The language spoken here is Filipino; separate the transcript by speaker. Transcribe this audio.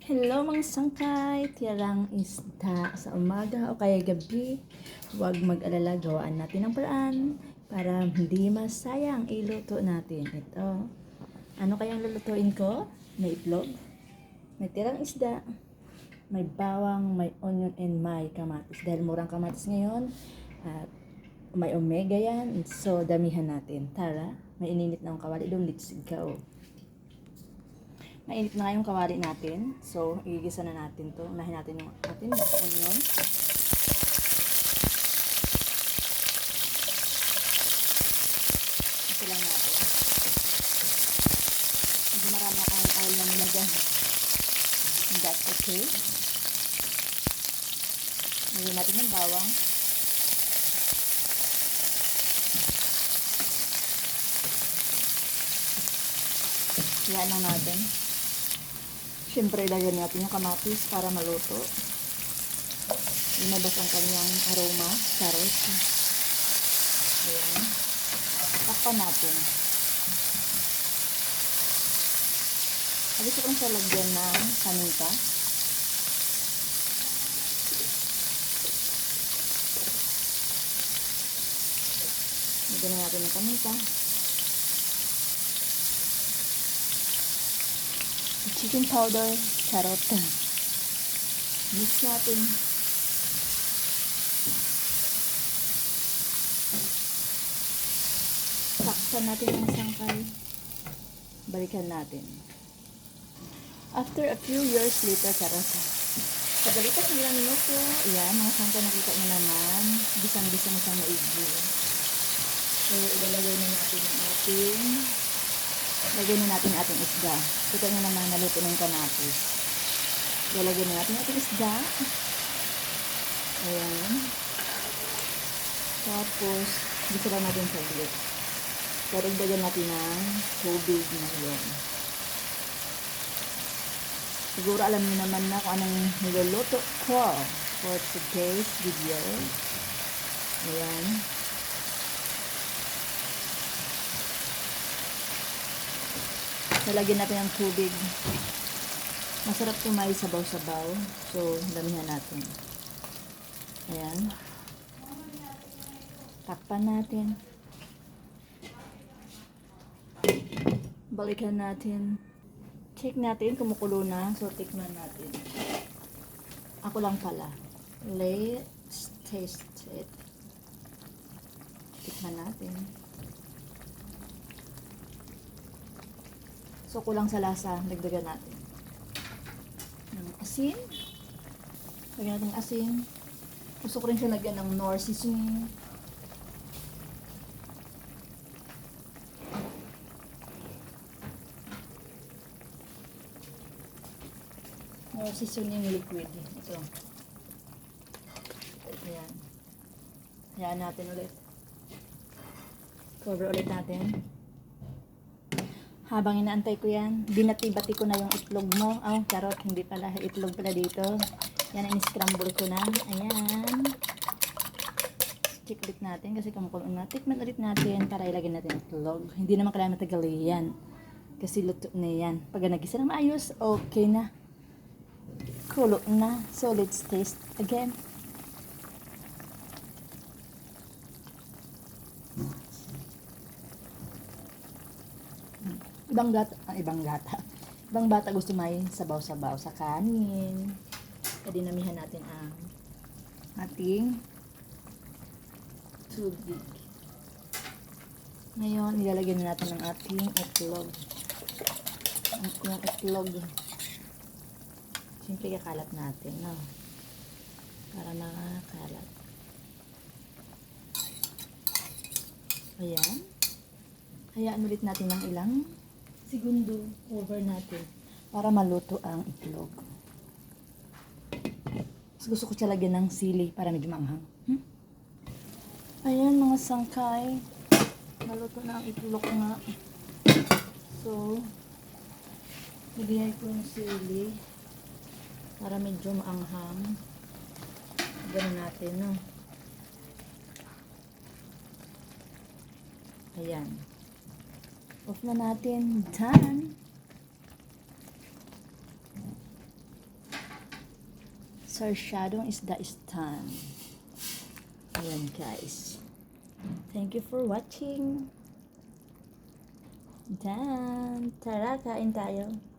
Speaker 1: Hello mga sangkay, tiyarang isda sa umaga o kaya gabi. Huwag mag-alala, gawaan natin ang paraan para hindi masayang iluto natin. Ito. Ano kayang lulutuin ko? May itlog, may tirang isda, may bawang, may onion, and may kamatis. Dahil murang kamatis ngayon, at may omega yan, so damihan natin. Tara, may ininit na ang kawali let's go. Mainit na yung kawali natin. So, igigisa na natin to. Unahin natin yung atin, onion. Ito lang natin. Hindi marami akong oil na nilagay. That's okay. Lagyan natin yung bawang. Yan lang natin. Siyempre, ilagyan natin yung kamatis para maluto. Lumabas ang kanyang aroma. Charot. Ayan. Takpan natin. Gusto kong siya lagyan ng paminta. Lagyan na natin ng paminta. Chicken powder, carrot. Mix natin. Saksan natin ang sangkay. Balikan natin. After a few years later, carrot. Pagalitas ng ilang minuto, ayan, mga sangkay nakita mo naman. Gisang-gisang siyang maigi. So, ilalagay na natin ang ating Lagyan na natin ating isda. Kita nyo naman naluto ng kamatis. Lalagyan na natin ating isda. Ayan. Tapos, gusto lang natin sa ulit. Karagdagan natin ng tubig na yun. Siguro alam niyo naman na kung anong niluluto ko for today's video. Ayan. Lalagyan natin ng tubig. Masarap tumay sabaw-sabaw. So, damihan natin. Ayan. Takpan natin. Balikan natin. Check natin, kumukulo na. So, tikman natin. Ako lang pala. Let's taste it. Tikman natin. So, kulang sa lasa, dagdagan natin. Ng asin. Lagyan natin ng asin. Gusto ko rin siya lagyan ng nor seasoning. Nor seasoning liquid. Ito. Ayan. Ayan natin ulit. Cover ulit natin. Habang inaantay ko yan, binati-bati ko na yung itlog mo. Oh, charot, hindi pala. Itlog pala dito. Yan, in-scramble ko na. Ayan. Check ulit natin kasi kumukulo na. Tikman ulit natin para ilagay natin itlog. Hindi naman kailangan matagal yan. Kasi luto na yan. Pag nagisa na maayos, okay na. Kulo na. So, let's taste again. Ibang gata, ah, ibang gata. Ibang bata gusto may sabaw-sabaw sa kanin. Kaya dinamihan natin ang ating tubig. Ngayon, nilalagyan na natin ang ating itlog. Ang yung itlog. Siyempre, kakalat natin, no? Para makakalat. Ayan. Hayaan ulit natin ng ilang segundo over natin para maluto ang itlog. Mas gusto ko siya lagyan ng sili para medyo manghang. Hmm? Ayan mga sangkay. Naluto na ang itlog nga. So, lagyan ko ng sili para medyo maanghang. Ganun natin, no? Ayan. Off na natin. Done! Sir Shadow is the stand. Ayan guys. Thank you for watching. Done! Tara, kain tayo.